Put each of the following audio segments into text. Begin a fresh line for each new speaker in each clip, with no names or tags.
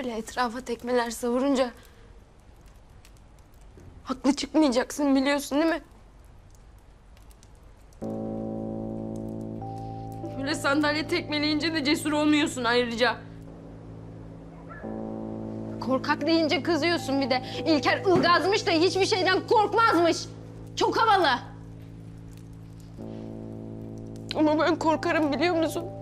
Böyle etrafa tekmeler savurunca... Haklı çıkmayacaksın biliyorsun değil mi? Böyle sandalye tekmeleyince de cesur olmuyorsun ayrıca. Korkak deyince kızıyorsun bir de. İlker ılgazmış da hiçbir şeyden korkmazmış. Çok havalı. Ama ben korkarım biliyor musun?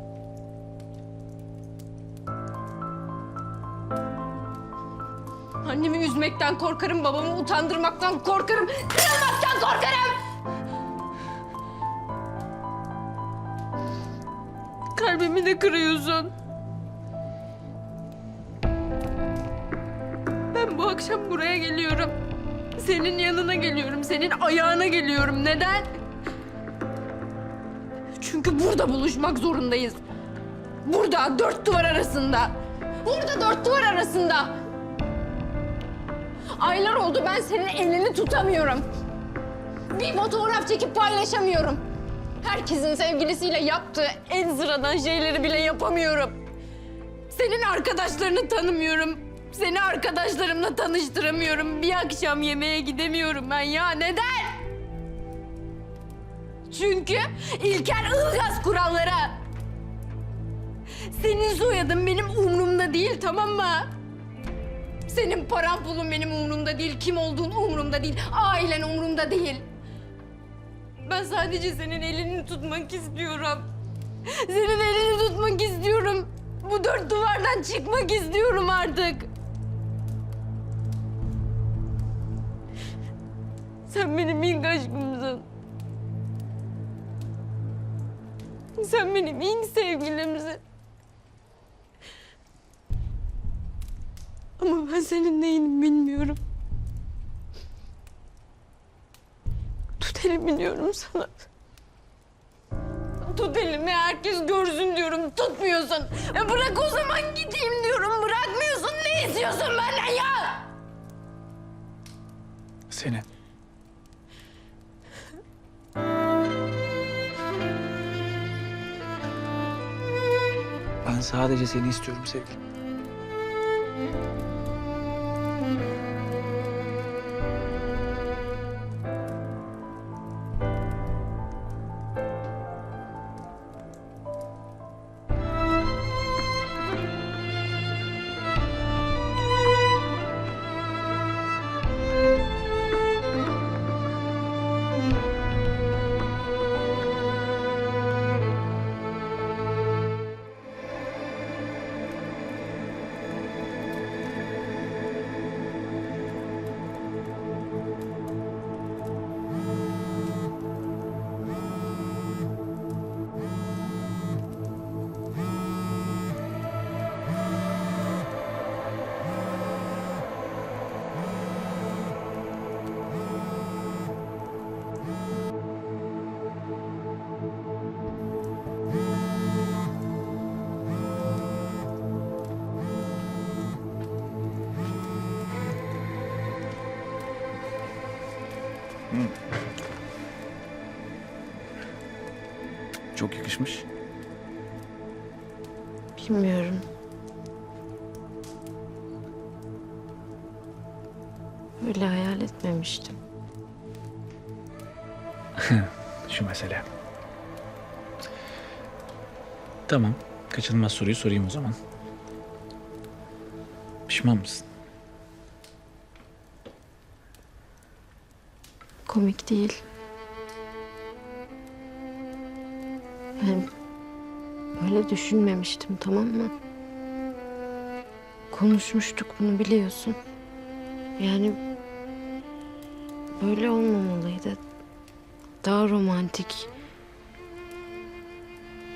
Annemi üzmekten korkarım, babamı utandırmaktan korkarım, kırılmaktan korkarım. Kalbimi de kırıyorsun. Ben bu akşam buraya geliyorum. Senin yanına geliyorum, senin ayağına geliyorum. Neden? Çünkü burada buluşmak zorundayız. Burada, dört duvar arasında. Burada dört duvar arasında. Aylar oldu ben senin elini tutamıyorum. Bir fotoğraf çekip paylaşamıyorum. Herkesin sevgilisiyle yaptığı en sıradan şeyleri bile yapamıyorum. Senin arkadaşlarını tanımıyorum. Seni arkadaşlarımla tanıştıramıyorum. Bir akşam yemeğe gidemiyorum ben ya. Neden? Çünkü İlker Ilgaz kuralları. Senin soyadın benim umurumda değil tamam mı? Senin paran pulun benim değil. Kim olduğun umurumda değil. Ailen umurumda değil. Ben sadece senin elini tutmak istiyorum. Senin elini tutmak istiyorum. Bu dört duvardan çıkmak istiyorum artık. Sen benim ilk aşkımsın. Sen benim ilk sevgilimsin. Ama ben senin neyinim bilmiyorum. Tut elimi diyorum sana. Tut elimi herkes görsün diyorum. Tutmuyorsun. E bırak o zaman gideyim diyorum. Bırakmıyorsun. Ne istiyorsun benden ya?
Seni. Ben sadece seni istiyorum sevgilim. Çok yakışmış.
Bilmiyorum. Öyle hayal etmemiştim.
Şu mesele. Tamam. Kaçınılmaz soruyu sorayım o zaman. Pişman mısın?
Komik değil. Ben böyle düşünmemiştim tamam mı? Konuşmuştuk bunu biliyorsun. Yani böyle olmamalıydı. Daha romantik.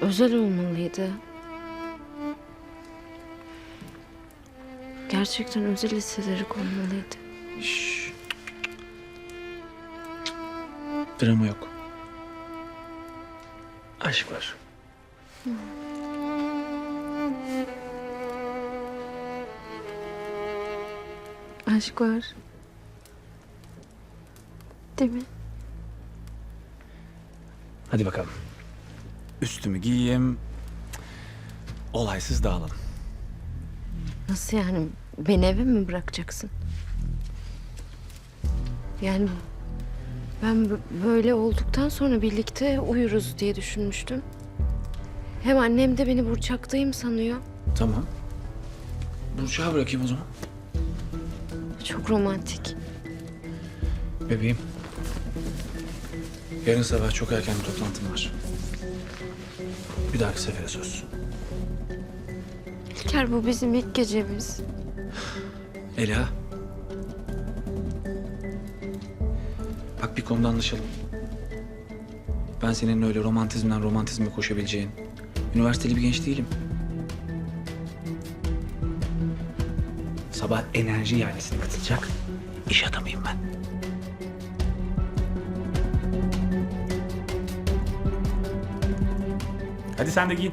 Özel olmalıydı. Gerçekten özel hissederek olmalıydı.
Şşş. Drama yok. Aşk var.
Aşk var. Değil mi?
Hadi bakalım. Üstümü giyeyim. Olaysız dağılalım.
Nasıl yani? Beni eve mi bırakacaksın? Yani ben böyle olduktan sonra birlikte uyuruz diye düşünmüştüm. Hem annem de beni Burçak'tayım sanıyor.
Tamam. Burçak'a bırakayım o zaman.
Çok romantik.
Bebeğim. Yarın sabah çok erken bir toplantım var. Bir dahaki sefere söz.
İlker bu bizim ilk gecemiz.
Ela. Bak bir konuda anlaşalım. Ben senin öyle romantizmden romantizme koşabileceğin üniversiteli bir genç değilim. Sabah enerji yerlisine katılacak iş adamıyım ben. Hadi sen de giyin.